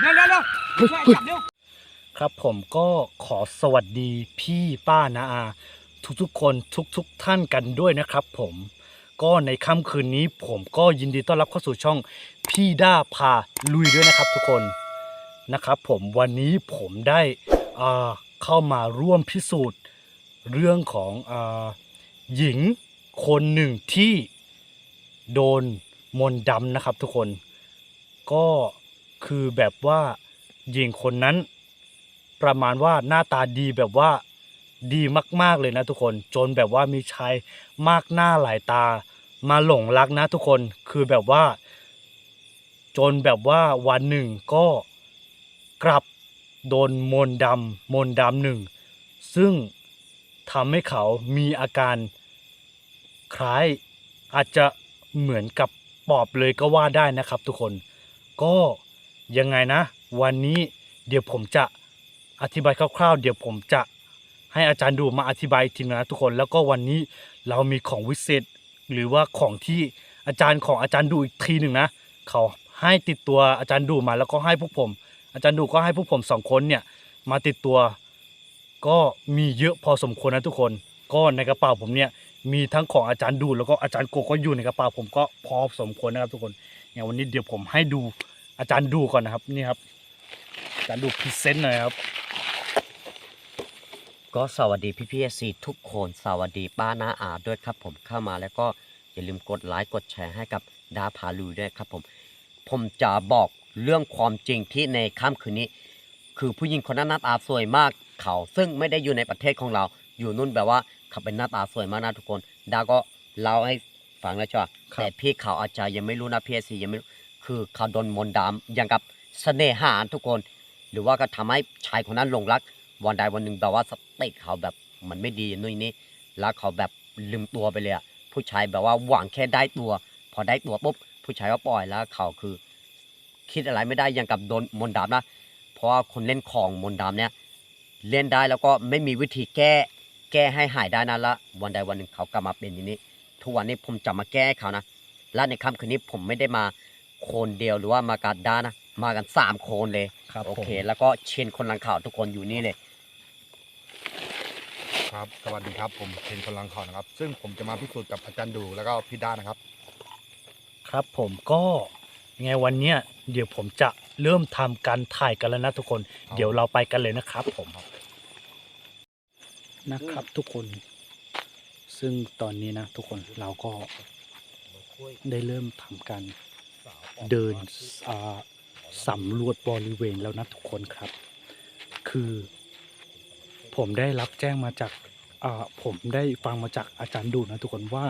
เร็วเร็วเร็วช่วยจับเร็วครับผมก็ขอสวัสดีพี่ป้านาอา ทุกๆคนทุกๆท่านกันด้วยนะครับผมก็ในค่ำคืนนี้ผมก็ยินดีต้อนรับเข้าสู่ช่องพี่ด้าพาลุยด้วยนะครับทุกคนนะครับ ผมวันนี้ผมได้เข้ามาร่วมพิสูจน์เรื่องของอหญิงคนหนึ่งที่โดนมนต์ดำนะครับทุกคน ก็ คือแบบว่าหญิงคนนั้น ประมาณว่าหน้าตาดีแบบว่าดีมาก ๆเลยนะทุกคน จนแบบว่ามีชายมากหน้าหลายตา มาหลงรักนะทุกคนคือแบบว่า จนแบบว่าวันหนึ่งก็กลับโดนมนต์ดำมนต์ดำหนึ่ง ซึ่งทำให้เขามีอาการคล้ายอาจจะเหมือนกับปอบเลยก็ว่าได้นะครับทุกคนก็ ยังไงนะ วันนี้เดี๋ยวผมจะอธิบายคร่าวๆ เดี๋ยวผมจะให้อาจารย์ดูมาอธิบายอีกทีนะทุกคน แล้วก็วันนี้เรามีของวิเศษ หรือว่าของที่อาจารย์ของอาจารย์ดูอีกทีหนึ่งนะ เขาให้ติดตัวอาจารย์ดูมาแล้วก็ให้พวกผม อาจารย์ดูก็ให้พวกผมสองคนเนี่ยมาติดตัวก็มีเยอะพอสมควรนะทุกคน ก็ในกระเป๋าผมเนี่ยมีทั้งของอาจารย์ดูแล้วก็อาจารย์โกก็อยู่ในกระเป๋าผมก็พอสมควรนะครับทุกคนอย่างวันนี้เดี๋ยวผมให้ดู อาจารย์ดูก่อนนะครับนี่ครับอาจารย์ดูพรีเซนต์หน่อยครับ ก็สวัสดีพี่พี่เอซีทุกคนสวัสดีป้าน้าอาด้วยครับ ผมเข้ามาแล้วก็อย่าลืมกดไลค์กดแชร์ให้กับดาพาลูด้วยครับผมผมจะบอกเรื่องความจริงที่ในค่ำคืนนี้ คือผู้หญิงคนนั้นหน้าตาสวยมากเขาซึ่งไม่ได้อยู่ในประเทศของเรา อยู่นู่นแบบว่าเขาเป็นหน้าตาสวยมากนะทุกคนดาก็เล่าให้ฟังแล้วใช่ปะแต่พี่เขาอาจจะยังไม่รู้นะพี่เอซียังไม่รู้ คือเขาโดนมนต์ดำอย่างกับเสน่หาทุกคน หรือว่าก็ทำให้ชายคนนั้นหลงรัก วันใดวันหนึ่งแบบว่าสติเขาแบบมันไม่ดีนู่นนี่แล้วเขาแบบลืมตัวไปเลยอะผู้ชายแบบว่าหวังแค่ได้ตัว พอได้ตัวปุ๊บผู้ชายก็ปล่อยแล้วเขาคือ คิดอะไรไม่ได้อย่างกับโดนมนต์ดำนะ เพราะว่าคนเล่นของมนต์ดำเนี่ยเล่นได้แล้วก็ไม่มีวิธีแก้แก้ให้หายได้นะละวันใดวันหนึ่งเขากลับมาเป็นอย่างนี้ ทุกวันนี้ผมจะมาแก้เขานะและในค่ำคืนนี้ผมไม่ได้มา คนเดียวหรือว่ามากัดด้านะมากันสามโคนเลยครับโอผมเคแล้วก็เชนคนลังข่าวทุกคนอยู่นี่เลย ครับสวัสดีครับผมเพนคนลังขอนะครับ ซึ่งผมจะมาพิสูจน์กับอาจารย์ดูแล้วก็พี่ด้านะครับ ครับผมก็ยังไงวันเนี้ยเดี๋ยวผมจะเริ่มทำการถ่ายกันแล้วนะทุกคน ครับ เดี๋ยวเราไปกันเลยนะครับผมนะครับทุกคน ซึ่งตอนนี้นะทุกคนเราก็ได้เริ่มทำการ เดินสำรวจบริเวณแล้วนะทุกคนครับ คือผมได้รับแจ้งมาจากผมได้ฟังมาจากอาจารย์ดูนะทุกคนว่า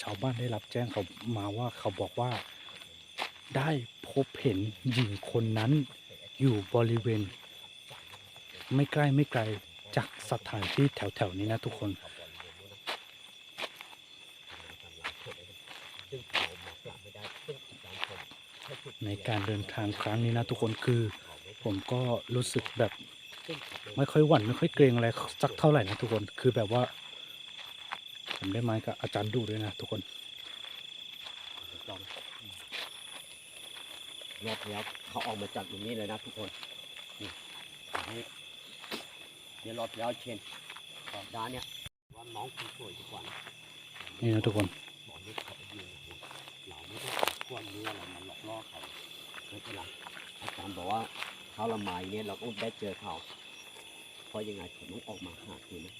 ชาวบ้านได้รับแจ้งเขามาว่าเขาบอกว่าได้พบเห็นหญิงคนนั้นอยู่บริเวณ ไม่ใกล้ไม่ไกลจากสถานที่แถวๆนี้นะทุกคน ในการเดินทางครั้งนี้นะทุกคนคือ ผมก็รู้สึกแบบ ไม่ค่อยหวั่นไม่ค่อยเกรงอะไรสักเท่าไหร่นะทุกคนคือแบบว่า ผมได้มากับอาจารย์ดูด้วยนะทุกคนรอบแล้วเขาออกมาจากอย่างนี้เลยนะทุกคนนี่ขอให้เดี๋ยวรอบแล้วเชนรอบด้านเนี่ยว่าน้องคุณสวยดีกว่านะนี่นะทุกคนบอกให้เขาไปยืนดูเราไม่ได้ขวดเนื้ออะไรมาหล อกล่อเขาไม่เป็นไรอาจารย์บอกว่าเขาละไมเนี่ยเราก็ได้เจอเขาเพราะยังไงผมต้องออกมาหาคุณนะ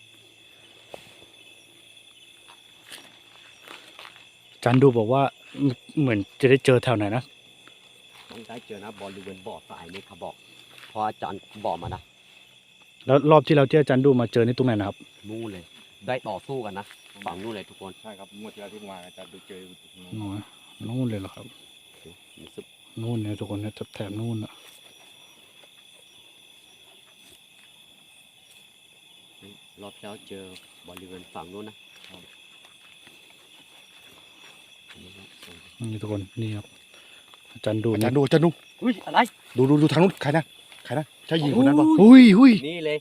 อาจารย์ดูบอกว่าเหมือนจะได้เจอแถวไหนนะต้องได้เจอนะบริเวณบ่อทรายนี่เขาบอกเพราะอาจารย์บอกมานะแล้วรอบที่เราที่อาจารย์ดูมาเจอในตรงไหนนะครับนู่นเลย ได้ต่อสู้กันนะฝั่งนู่นเลยทุกคนใช่ครับเมื่อที่เราที่มาอาจารย์ดูเจออยู่ตรงนั้นอ๋อนู่นเลยเหรอครับรู้สึก นู่นเนี่ยทุกคนเนี่ยแถบๆนู่นอะรอบแล้วเจอบริเวณฝั่งนู้นนะนี่ทุกคนนี่ครับอาจารย์ดูอานี่จารย์ดูอาจารย์ดูอุ้ยอะไร ดูดูดูทางนู้นใครนะใครนะใช่หญิงคนนั้นปะหุยหุยนี่เลย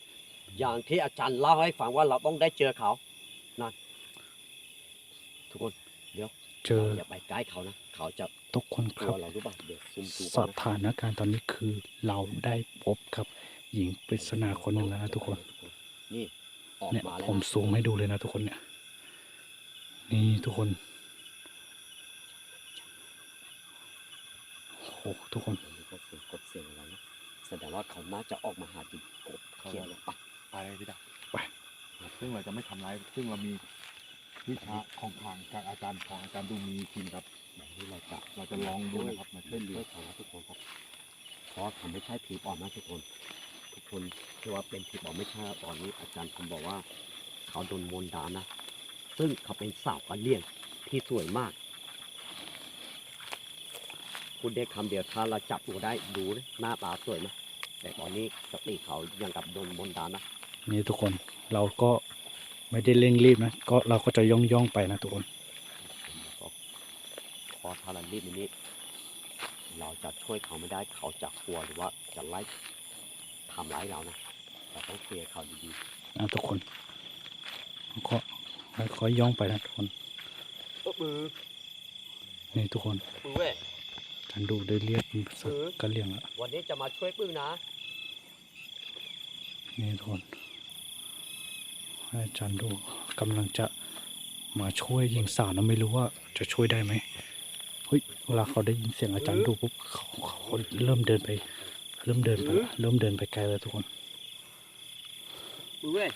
อย่างที่อาจารย์เล่าให้ฟังว่าเราต้องได้เจอเขานั่นทุกคนเดี๋ยวเจออย่าไปใกล้เขานะเขาจะ ทุกคนคกลัรัวบเราหรือเปล่าเดี๋ยวซุ่มดูสถานการณ์ตอนนี้คือเราได้พบกับหญิงปริศนาคนหนึ่งแล้วนะทุกคนนี่ออกเนี่ยมาแล้วผมนะซูมให้ดูเลยนะทุกคนเนี่ย นี่ทุกคนโอ้โหทุกคนอันนี้ก็เสียงกดเสียงอะไรนะแสดงว่าเขาน่าจะออกมาหากินกบเขียนแล้วปะไปเลยพี่ดาไปซึ่งเราจะไม่ทำร้ายซึ่งเรามีวิชาของทางจากอาจารย์ของอาจารย์ดูมีทีมครับ แบบนี้เราจะเราจะลองดูนะครับมาช่วยเหลือเขานะทุกคนครับเพราะเขาไม่ใช่ผีปอบนะทุกคน ทุกคนที่ว่าเป็นผีปอบไม่ใช่ตอนนี้ อาจารย์ผมบอกว่า เขาโดนมนต์ดานะ ซึ่งเขาเป็นสาวกะเลี่ยงที่สวยมากพูดได้คำเดียวถ้าเราจับตัวได้ดูนะหน้าตาสวยไหมแต่ตอนนี้สติเขายังกับโดนมนต์ดานะนี่ทุกคนเราก็ไม่ได้เร่งรีบนะก็เราก็จะย่องย่องไปนะทุกคน ถ้าเรารีบอย่างนี้ เราจะช่วยเขาไม่ได้เขาจะกลัวหรือว่าจะไล่ทำร้ายเรานะเราต้องเคลียร์เขาดีนะทุกคนก็ค่อยๆย่องไปนะทุกคนๆมือนี่ทุกคนมือเว้ยฉันดูได้เรียกเป็นภาษาเออกะเหรี่ยงแล้ววันนี้จะมาช่วยปึ้งนะนี่ทุกคนให้อาจารย์ดูกำลังจะมาช่วยหญิงสาวนะไม่รู้ว่าจะช่วยได้ไหมเฮ้ยเวลาเขาได้ยินเสียงอาจารย์ดูปุ๊บเขาเขาเริ่มเดินไป เริ่มเดินไปเริ่มเดินไปไกลแล้วทุกคนเว้ย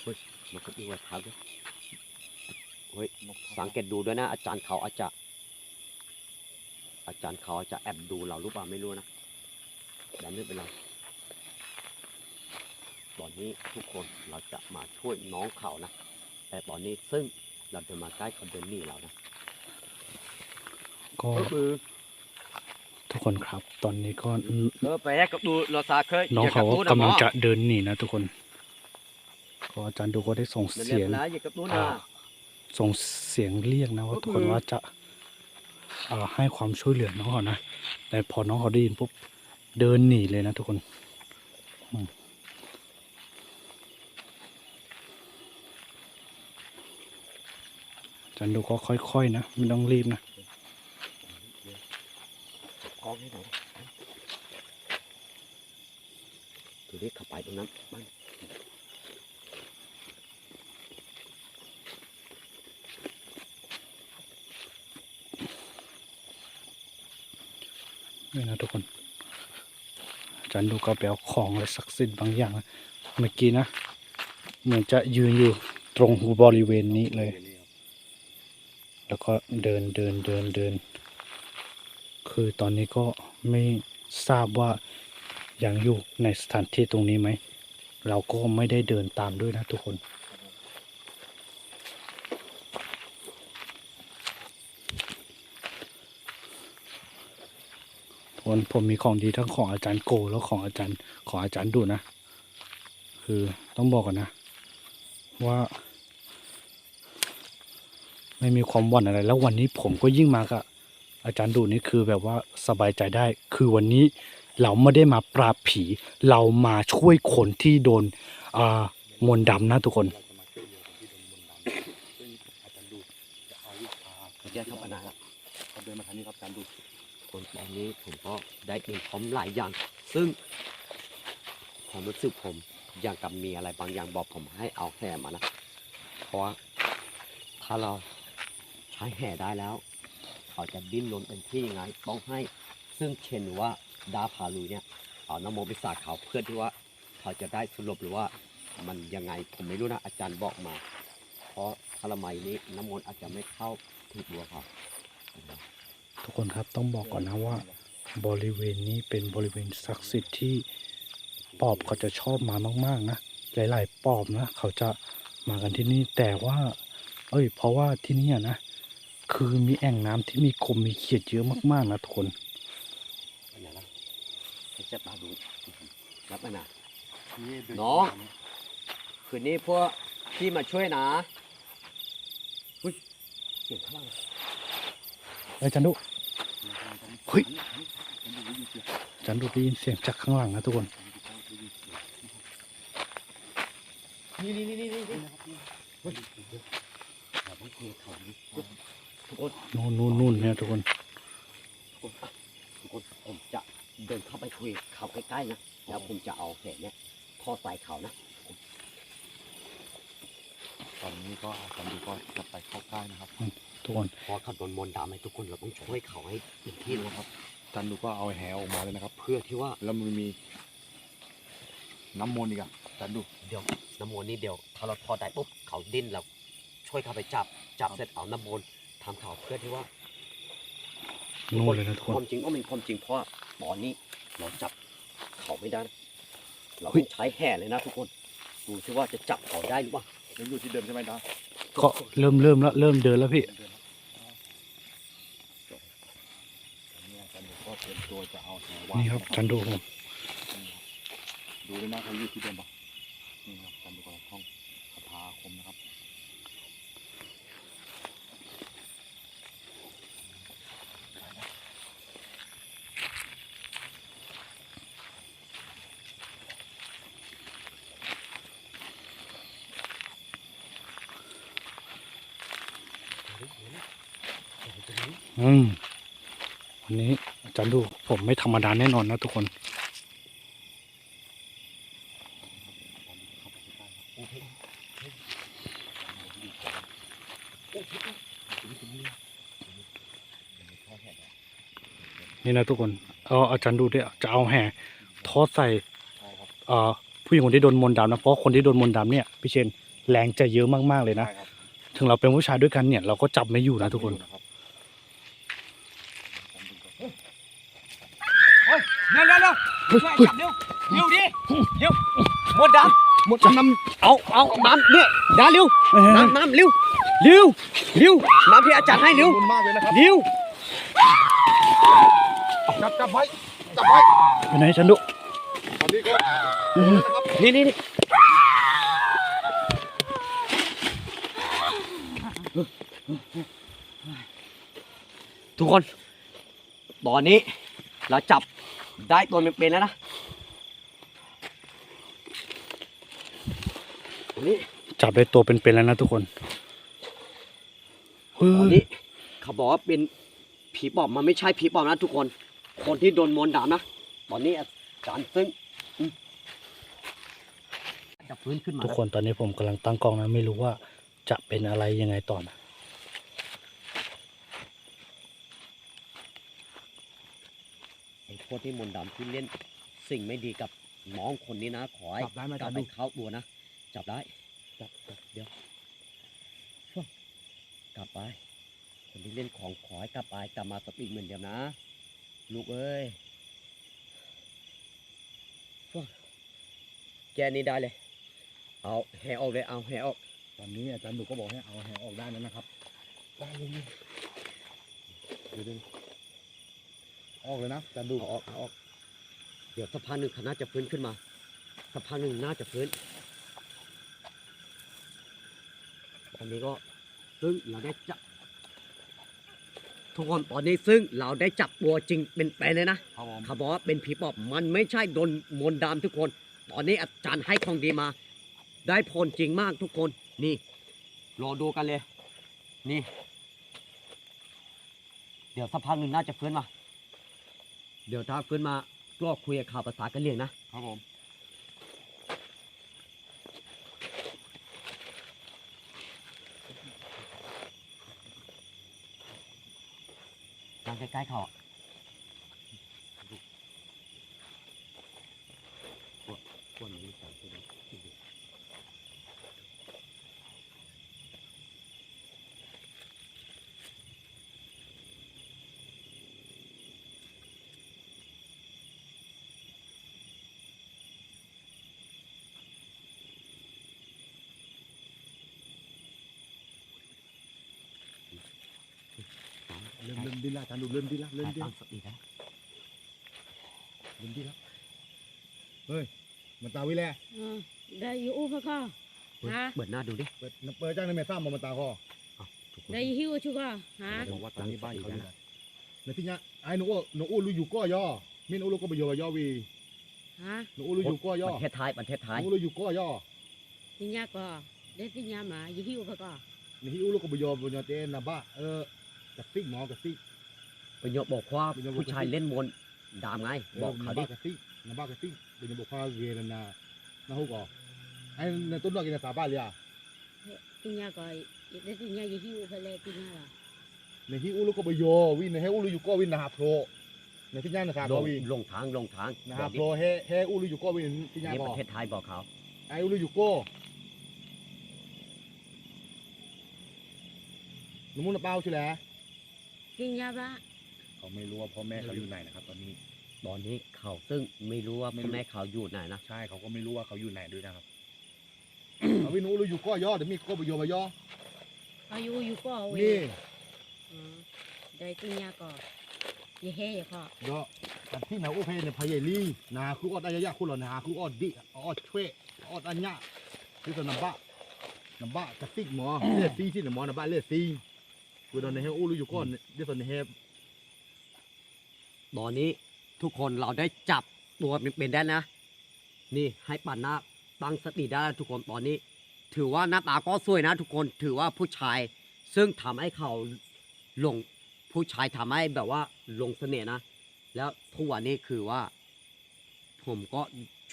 เฮ้ยมันก็ดูว่าเท้าด้วยเฮ้ยสังเกตดูด้วยนะ อาจารย์เขาอาจจะ อาจารย์เขาอาจจะแอบดูเราหรือเปล่าไม่รู้นะแต่ไม่เป็นไรตอนนี้ทุกคนเราจะมาช่วยน้องเขานะ แต่ตอนนี้ซึ่ง เราเดินมาใกล้เขาเดินหนีเรานะก็ก็คือทุกคนครับ ตอนนี้ก็เออไปกับดูเราซาเคยน้องเขาก็กำลังจะเดินหนีนะทุกคน ก็อาจารย์ดูก็ได้ส่งเสีเสียยงงนะอย่ากับดูอ่านะส่งเสียงเรียกนะว่าทุกคนว่าจะอ่าให้ความช่วยเหลือน้องเขานะแต่พอน้องเขาได้ยินปุ๊บเดินหนีเลยนะทุกคนอืมอา จารย์ดูก็ค่อยๆนะไม่ต้องรีบนะกองให้หน่อยดูดิเข้าไปตรงนั้นบ้างนี่นะทุกคนจารย์ดูก็ไปเอาของอะไรศักดิ์สิทธิ์บางอย่าง เมื่อกี้นะ เหมือนจะยืนอยู่ตรงหูบริเวณนี้เลย แล้วก็เดินเดินเดินเดิน คือตอนนี้ก็ไม่ทราบว่ายังอยู่ในสถานที่ตรงนี้ไหม เราก็ไม่ได้เดินตามด้วยนะทุกคนทุกคนผมมีของดีทั้งของอาจารย์โกแล้วของอาจารย์ของอาจารย์ดูนะ คือต้องบอกก่อนนะ ว่า ไม่มีความหวั่นอะไร แล้ววันนี้ผมก็ยิ่งมากับอาจารย์ดูนี่คือแบบว่าสบายใจได้ คือวันนี้เราไม่ได้มาปราบผี เรามาช่วยคนที่โดนอ่ามนต์ดำนะทุกคนคนตอาจารย์ดูจะเอาวิชาเขาแยกเข้าไปนานแล้วเขาเดินมาทางนี้ครับอาจารย์ดูคนตอนนี้ผมก็ได้เตรียมพร้อมหลายอย่าง ซึ่งความรู้สึกผมอย่างกับมีอะไรบางอย่างบอกผมให้เอาแห่มานะ เพราะว่าถ้าเรา ใช้แห่ได้แล้ว เขาจะดิ้นรนเต็มที่ยังไงต้องให้ ซึ่งเช่นว่าดาพาลุยเนี่ยเอาน้ำโมไปสาดเขาเพื่อที่ว่า เขาจะได้สรุปหรือว่า มันยังไงผมไม่รู้นะอาจารย์บอกมา เพราะคารามัยนี้น้ำมนต์อาจจะไม่เข้าถึงตัวเขาทุกคนครับต้องบอกก่อนนะว่า บริเวณนี้เป็นบริเวณศักดิ์สิทธิ์ที่ปอบเขาจะชอบมามากๆนะหลาย ๆ ปอบนะเขาจะมากันที่นี่แต่ว่า เอ้ย เพราะว่าที่นี่นะ คือมีแอ่งน้ำที่มีกลมมีเขียดเยอะมากๆนะทุกคนเป็นไงล่ะให้เจะตาดูรับมานะนี่เดิน้องคืนนี้พวกพี่มาช่วยนะอุ้ยเสียงข้างล่างเอ้ยจันดุเฮ้ยอาจารย์ดูได้ยินเสียงจันดุได้ยินเสียงจากข้างหลังนะทุกคนนี่นี่นี่นี่นี่ ต้องคุยกับเขาดิทุกคนนู่นนู่นนู่นเนี่ยทุกคนทุกคนอะทุกคนผมจะเดินเข้าไปคุยกับเขาใกล้ๆนะแล้วผมจะเอาแขนเนี่ยทอดใส่เขานะตอนนี้ก็อาจารย์ดูก็จะไปเข้าใกล้นะครับทุกคนเพราะเขาโดนมนต์ดำให้ทุกคนเราต้องช่วยเขาให้เต็มที่นะครับอาจารย์ดูก็เอาแหออกมาเลยนะครับ เพื่อที่ว่าแล้วมันมีน้ำมนต์อีกอะอาจารย์ดูเดี๋ยวน้ำมนต์นี่เดี๋ยวถ้าเราทอดได้ปุ๊บเขาดิ้นเราช่วยเขาไปจับจับเสร็จเอาน้ำมนต์ ทำเขาเพื่อที่ว่านู่นเลยนะทุกคน ความจริงก็เป็นความจริงเพราะว่าตอนนี้เราจับเขาไม่ได้นะเราเฮ้ต้ยองใช้แห่เลยนะทุกคน ดูซิว่าจะจับเขาได้หรือเปล่ายังอยู่ที่เดิมใช่ไหมดาก็เริ่มเริ่มแล้วเริ่มเดินแล้วพี่ตอนนี้อาจารย์ดูก็เตรียมตัวจะเอาแหวางนี่ครับจันดูผม ดูด้วยนะเขาอยู่ที่เดิมปะนี่ครับอาจารย์ดูก็ท่องคาถาอาคมนะครับ อืมวันนี้อาจารย์ดูผมไม่ธรรมดาแน่นอนนะทุกคนนี่นะทุกคนเอาอาจารย์ดูด้วยจะเอาแห่ทอดใส่ใช่ครับเอ่อผู้หญิงคนที่โดนมนต์ดำนะเพราะคนที่โดนมนต์ดำเนี่ยพี่เชนแรงจะเยอะมากๆเลยนะใช่ครับถึงเราเป็นผู้ชายด้วยกันเนี่ยเราก็จับไม่อยู่นะทุกคน รับ เร็วเร็วเร็วช่วย จับเร็วเร็วดิเร็วมดดำมดดำเอาเอาน้ำเนี่ยดาเร็วน้ำน้ำเร็วเร็วเร็วน้ำที่อาจารย์ให้เร็วขอบคุณมากเลยนะครับเร็วจับจับไว้จับไว้ไปไหนอาจารย์ดูตอนนี้ก็อืมนะครับนี่นี่นี่ทุกคน ตอนนี้เราจับ ได้ตัวเป็นๆแล้วนะตอนนี้จับได้ตัวเป็นๆแล้วนะทุกคนเฮ้ตอนยนี้เขาบอกว่าเป็นผีปอบมันไม่ใช่ผีปอบนะทุกคน คนที่โดนมนต์ดำนะตอนนี้อาจารย์ซึ่งอืมจะฟื้นขึ้นมาทุกคนตอนนี้ผมกำลังตั้งกล้องนะไม่รู้ว่าจะเป็นอะไรยังไงต่อนะ ไอ้พวกที่มนต์ดำที่เล่นสิ่งไม่ดีกับน้องคนนี้นะ ขอให้จับได้ไหมกอาลัจาบรย์ไปดูเข้าตัวนะ จับได้ จับจับเดี๋ยวช่วงกลับไป คนที่เล่นของขอให้กลับไปกลับมาสติเหมือนเดิมนะ ลูกเอ้ยช่วงแกนี้ได้เลย เอาแหออกเลย เอาแหออก ตอนนี้อาจารย์ดูก็บอกให้เอาแหออกได้แล้วนะครับได้เลยเดี๋ยวดู ออกเลยนะอาจารย์ดูเอาออกเอาออก เดี๋ยวสักพักหนึ่งเขาน่าจะฟื้นขึ้นมาสักพักหนึ่งน่าจะฟื้นตอนนี้ก็ซึ่งเราได้จับทุกคนตอนนี้ซึ่งเราได้จับตัวจริงเป็นไปเลยนะครับผมเขาบอกว่าเป็นผีปอบมันไม่ใช่โดนมนต์ดำทุกคน ตอนนี้อาจารย์ให้ของดีมา ได้ผลจริงมากทุกคนนี่ รอดูกันเลย นี่ เดี๋ยวสักพักหนึ่งน่าจะฟื้นมา เดี๋ยวถ้าฟื้นมาก็คุยกับข่าวภาษากะเหรี่ยงนะ ครับผมนั่งใกล้ๆเขาอะพวกพวกนี้จับตัวนี้ตาม เริ่มเริ่มดิ้นละอาจารย์ดูเริ่มดิ้นละเริ่มดิ้นตั้งสตินะเริ่มดิ้นละเฮ้ยมันตาวิแล Ờ, đây hữu phải không? เปิดฮะ เปิดหน้าดูดิเปิดเปิดจ้างในเมซ่ามามันตาคอทุกคน Đây hữu chưa không? Hả? บอกว่าตอนนี้บ้านเขาอยู่ไหนในที่เนี้ยไอ้หนูอ้หนูอู้รู้อยู่ก็ย่อมินอู้รู้ก็ไปโยย่อวี Hả? หนูอู้รู้อยู่ก็ย่อประเทศไทยประเทศหไทยนูอู้รู้อยู่ก็ย่อ Thì nhà có. Đây thì nhà mà hữu phải không? นี่ฮิอุลูกก็บยอบยอเตนะบ้าเออ กระซิกหมอกระซิกประโยคบอกว่าประโยคบอก ผู้ชายเล่นมนต์ดามไง บอกเขาดินะบ้ากระซิกนะบ้ากระซิกเป็นบอกว่าเวรนานะฮู้ก่อไอ้ในต้นดอกกินสาบ้าเลยอะกินยาก่อนเดี๋ยวกินยาอย่าหิวไปเลยกินยาล่ะในฮิอุลูกก็บยอวินในเฮอุลูอยู่ก็วินนะฮะโปรในที่ย่านนะครัลก็งวินลงทางลงทางนะบฮะอกดิโปรเฮเฮอุลูอยู่ก็วินที่ย่านนี่บปอกระเทศไทยบอกเขา ไอ้อุลูอยู่ก็นุ่มุนเป้าใช่ไหม กินยาบ้าเขาไม่รู้ว่าพ่อแม่เขาอยู่ไหนนะครับ ตอนนี้ ตอนนี้เขาซึ่งไม่รู้ว่าไม่พ่อรู้แม่เขาอยู่ไหนนะใช่เขาก็ไม่รู้ว่าเขาอยู่ไหนด้วยนะครับเอาวินอุลูอยู่ก็ย่อเดี๋ยวมีก็บยอบย่ออายุอยู่ก็เว้ยนี่อ๋อได้กินยาก่อนอย่าเฮ่อย่าพ่อย่อแต่ที่ไหนอุเพเนี่ยพายลีนะคือออดอายะคุณหรอนะคือออดดิออดช่วยออดอัญญะคือตัวน้ำบะน้ำบะกระติกหมอเลือดซีที่หมอน้ำบะเลือดซี คือตอนนี้เฮอุลูอยู่ก่อนเดี๋ยวตอนนี้เฮตอนนี้ทุกคนเราได้จับตัวเป็นได้นะ นี่ให้ปั่นหน้าตั้งสติได้ทุกคนตอนนี้ ถือว่าหน้าตาก็สวยนะ ทุกคนถือว่าผู้ชาย ซึ่งทำให้เขาหลงผู้ชายทำให้แบบว่าหลงเสน่ห์นะ แล้วทุกวันนี้คือว่า ผมก็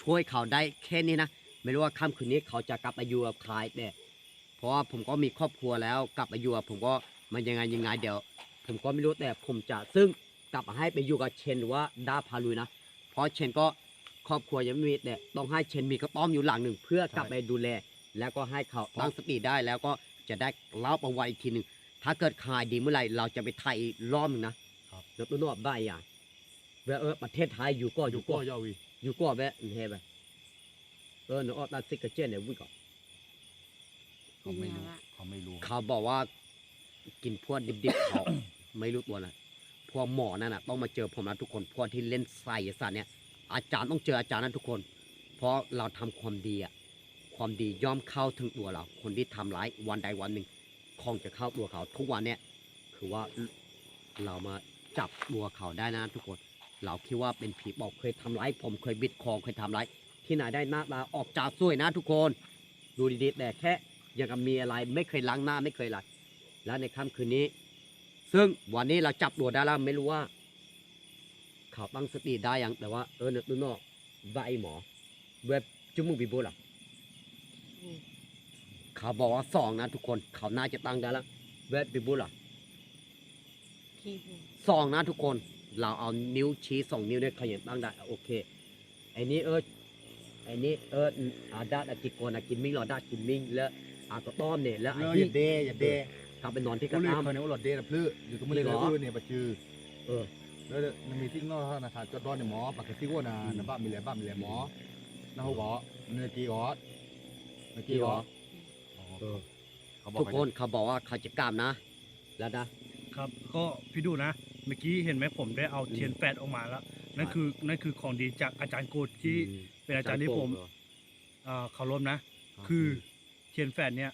ช่วยเขาได้แค่นี้นะไม่รู้ว่าค่ำคืนนี้เขาจะกลับมาอยู่กับใครแต่เพราะว่าผมก็มีครอบครัวแล้วกลับมาอยู่ผมก็ มันยังไงยังไงเดี๋ยว ผมก็ไม่รู้แต่ผมจะซึ่งกลับมาให้ไปอยู่กับเชนหรือว่าดาพาลุยนะ เพราะเชนก็ครอบครัวยังไม่มีแต่ต้องให้เชนมีกระต้อมอยู่หลังหนึ่ง เพื่อกลับไปดูแล แล้วก็ให้เขาตั้งสติได้แล้วก็จะได้เล่าประวัติอีกทีหนึ่งถ้าเกิดขายดีเมื่อไหร่เราจะไปไทยอีกรอบหนึงนะครับแล้วตัวนอกได้อย่างเวลาเออประเทศไทยอยู่ก็ออยู่ยู่ก็ก็ย่อวีอยู่ก็แวะเฮไปเออเนอะตัดซิกเกอร์เจนเนี่ยวิ่งก่อนกินยาบ้าเขาไม่รู้ เขาบอกว่า กินพวกดิบๆเขาไม่รู้ตัวนะพวกหมอนั่นน่ะต้องมาเจอผมนะทุกคนพวกที่เล่นไสยศาสตร์เนี่ย อาจารย์ต้องเจออาจารย์นะทุกคน เพราะเราทำความดีอะความดีย่อมเข้าถึงตัวเรา คนที่ทำร้ายวันใดวันหนึ่งคงจะเข้าตัวเขา ทุกวันเนี่ยคือว่าเรามาจับตัวเขาได้นะทุกคน เราคิดว่าเป็นผีบอกเคยทำร้ายผมเคยบิดคอเคยทำร้ายที่ไหนได้หน้าตาออกจากสวยนะทุกคน ดูดีๆแต่แค่ยังกับมีอะไรไม่เคยล้างหน้าไม่เคยอะไร แล้วในค่ำคืนนี้ ซึ่งวันนี้เราจับตัวได้แล้วไม่รู้ว่า เขาตั้งสติได้ยังแต่ว่าเออเนอะนอกว่าไอหมอ เว็บจมูกบีบูล่ะอืมเขาบอกว่าสองนะทุกคนเขาน่าจะตั้งได้แล้วเว็บบีบูล่ะขี้บูสองนะทุกคน เราเอานิ้วชี้สองนิ้วเนี่ยเขายังตั้งได้โอเคไอ้นี้เออไอ้นี้เอออาดาอากิโกนอากินมิงรอดากินมิงแล้วอากระต้อมเนี่ยแล้วไอ้เอออที่ย่าเดอย่าเดก ลับไปนอนที่กอุระลูต้อมเขาเนี่ยอุลดเดนะพลื้ออยู่ตรงนี้เลยอุลูเนี่ยปัจจือเออแล้วมันมีที่นอกนะครับจอดดอนเนี่ยหมอปากกติว่านะนะบ้ามีแหล่บ้ามีแหล่หมอนะฮู้บ่เนื้อกีกอดเนื้อกีกอดเออเขาบอกทุกคนเขาบอกว่าเขาจะกล้ามนะ แล้วนะครับก็พี่ดูนะเมื่อกี้เห็นไหมผมได้เอาอืมเทียนแปดออกมาแล้วนั่นครับคือนั่นคือของดีจากอาจารย์โกดที่อืมเป็นอาจารย์ที่ผมเหรออ่าเคารพนะครับคือเทียนแฝดเนี่ย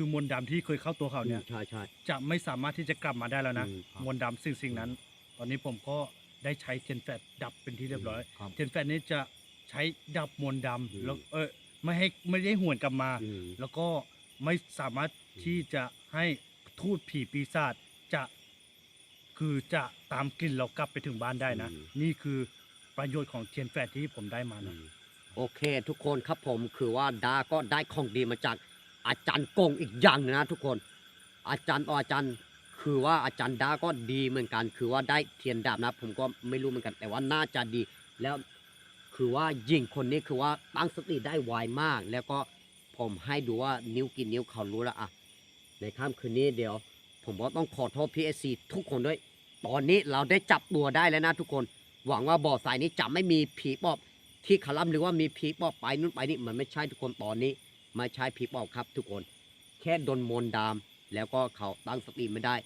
คือมนต์ดำที่เคยเข้าตัวเขาเนี่ยอืมใช่ใช่ จะไม่สามารถที่จะกลับมาได้แล้วนะ อืมมนต์ดำสิ่งสิ่งนั้น ตอนนี้ผมก็ได้ใช้เทียนแฝดดับเป็นที่เรียบร้อย ครับเทียนแฝดนี้จะใช้ดับมนต์ดอืมำแล้วเออไม่ให้ไม่ได้หวนกลับมา อืม แล้วก็ไม่สามารถที่จะให้ทูตผีปีศาจจะคือจะตามกลิ่นเรากลับไปถึงบ้านได้นะนี่คือประโยชน์ของเทียนแฝดที่ผมได้มานะ โอเค ทุกคนครับผมคือว่าดาก็ได้ของดีมาจาก อาจารย์กงอีกอย่างนะทุกคน อาจารย์ต่ออาจารย์คือว่าอาจารย์ดาก็ดีเหมือนกัน คือว่าได้เทียนดาบนะ ผมก็ไม่รู้เหมือนกัน แต่ว่าน่าจะดี แล้วคือว่าหญิงคนนี้คือว่าตั้งสติได้ไวมาก แล้วก็ผมให้ดูว่านิ้วกินนิ้วเขารู้แล้วอะในค่ำคืนนี้เดี๋ยว ผมก็ต้องขอโทษพีเอซีทุกคนด้วย ตอนนี้เราได้จับตัวได้แล้วนะทุกคน หวังว่าบ่อสายนี้จะไม่มีผีปอบที่ขล่ำหรือว่ามีผีปอบไปนู่นไปนี่มันไม่ใช่ทุกคนตอนนี้ ไม่ใช่ผีปอบครับทุกคน แค่โดนมนต์ดาม แล้วก็เขาตั้งสติไม่ได้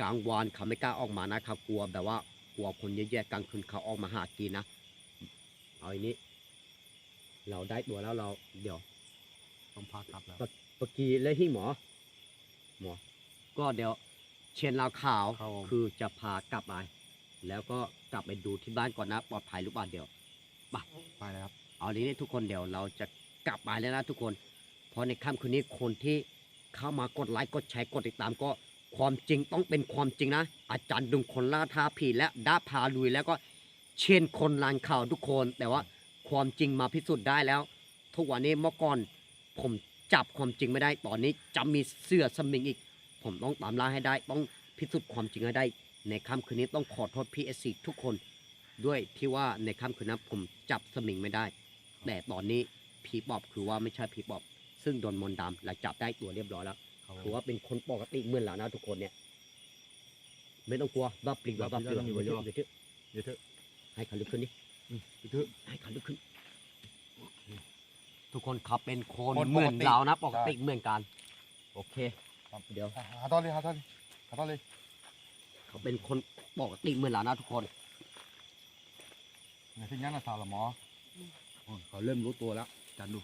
กลางวันเขาไม่กล้าออกมานะเขากลัวแบบว่ากลัวคนเยอะแยะกลางคืนเขาออกมาหากินนะเอาอันนี้ เราได้ตัวแล้วเราเดี๋ยวต้องพากลับแล้วเมื่อกี้เลยที่หมอ หมอ ก็เดี๋ยวเชนเราข่าวครับผม คือจะพากลับไปแล้วก็กลับไปดูที่บ้านก่อนนะปลอดภัยหรือเปล่าเดี๋ยว ไปเลยครับ เอาทีนี้ทุกคนเดี๋ยวเราจะ กลับไปแล้วนะทุกคน เพราะในค่ำคืนนี้คนที่เข้ามากดไลค์กดแชร์กดติดตามก็ความจริงต้องเป็นความจริงนะ อาจารย์ดุงคนล่าท้าผีและด้าพาลุยแล้วก็เช่นคนลานข่าวทุกคน แต่ว่าความจริงมาพิสูจน์ได้แล้ว ทุกวันนี้เมื่อก่อนผมจับความจริงไม่ได้ตอนนี้จะมีเสื้อสมิงอีก ผมต้องตามล่าให้ได้ ต้องพิสูจน์ความจริงให้ได้ ในค่ำคืนนี้ต้องขอโทษพีเอสซีทุกคน ด้วยที่ว่าในค่ำคืนนั้นผมจับสมิงไม่ได้ แต่ตอนนี้ ผีปอบคือว่าไม่ใช่ผีปอบ ซึ่งโดนมนต์ดำและจับได้ตัวเรียบร้อยแล้วคือว่าเป็นคนปกติเหมือนแล้วนะทุกคนเนี่ย ไม่ต้องกลัวบ้าปลิงบ้าปลิงเดี๋ยวเถอะเดี๋ยวเถอะเดี๋ยวเถอะให้เขาลุกขึ้นดิเดี๋ยวเถอะให้เขาลุกขึ้น ทุกคนเขาเป็นคนคนปกติเหมือนเรานะปกติใช่เหมือนกัน โอเคเดี๋ยวหาหาตอนเลยหาตอนเลยหาตอนเลยเขาเป็นคนปกติเหมือนเรานะทุกคนในที่งั้นนะสาวละหมออืมเขาเริ่มรู้ตัวแล้ว จันดู